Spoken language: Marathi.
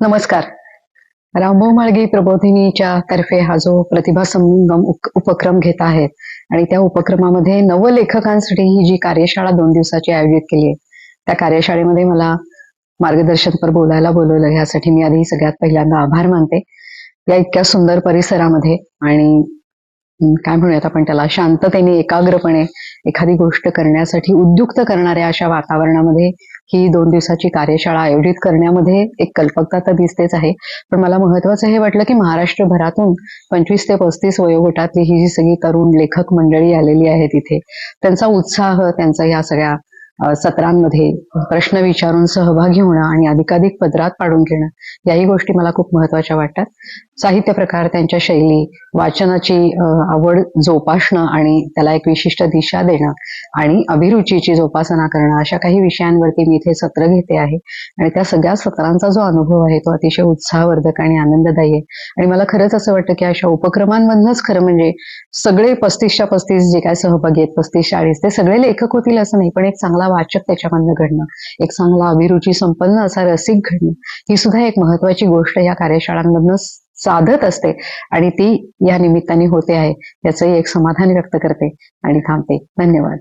नमस्कार. रामभाऊ माळगे प्रबोधिनीच्या तर्फे हा जो प्रतिभा संगम उपक्रम घेत आहेत आणि त्या उपक्रमामध्ये नवलेखकांसाठी ही जी कार्यशाळा दोन दिवसाची आयोजित केली आहे त्या कार्यशाळेमध्ये मला मार्गदर्शनपर बोलायला बोलवलं. यासाठी मी आधी सगळ्यात पहिल्यांदा आभार मानते. या इतक्या सुंदर परिसरामध्ये आणि काय म्हणूयात आपण त्याला शांततेने एकाग्रपणे एखादी गोष्ट करण्यासाठी उद्युक्त करणाऱ्या अशा वातावरणामध्ये ही दोन दिवसाची कार्यशाळा आयोजित करण्यामध्ये एक कल्पकता तर दिसतेच आहे. पण मला महत्वाचं हे वाटलं की महाराष्ट्रभरातून पंचवीस ते पस्तीस वयोगटातली ही जी सगळी तरुण लेखक मंडळी आलेली आहे तिथे त्यांचा उत्साह त्यांचा या सगळ्या सत्रांमध्ये प्रश्न विचारून सहभागी होणं आणि अधिकाधिक पदरात पाडून घेणं याही गोष्टी मला खूप महत्त्वाच्या वाटतात. साहित्य प्रकार त्यांच्या शैली वाचनाची आवड जोपासणं आणि त्याला एक विशिष्ट दिशा देणं आणि अभिरुचीची जोपासना करणं अशा काही विषयांवरती मी इथे सत्र घेते आहे. आणि त्या सगळ्या सत्रांचा जो अनुभव आहे तो अतिशय उत्साहवर्धक आणि आनंददायी आहे. आणि मला खरंच असं वाटतं की अशा उपक्रमांमधनच खरं म्हणजे सगळे पस्तीसच्या पस्तीस जे काय सहभागी आहेत पस्तीस चाळीस ते सगळे लेखक होतील असं नाही पण एक चांगला चांगला वाचक त्याच्यामधनं घडणं. एक चांगला अभिरुची संपन्न असा रसिक घडणं. ही सुद्धा एक महत्वाची गोष्ट या कार्यशाळांमधनं साधत असते. आणि ती या निमित्ताने होते आहे याचंही एक समाधान व्यक्त करते. आणि थांबते. धन्यवाद.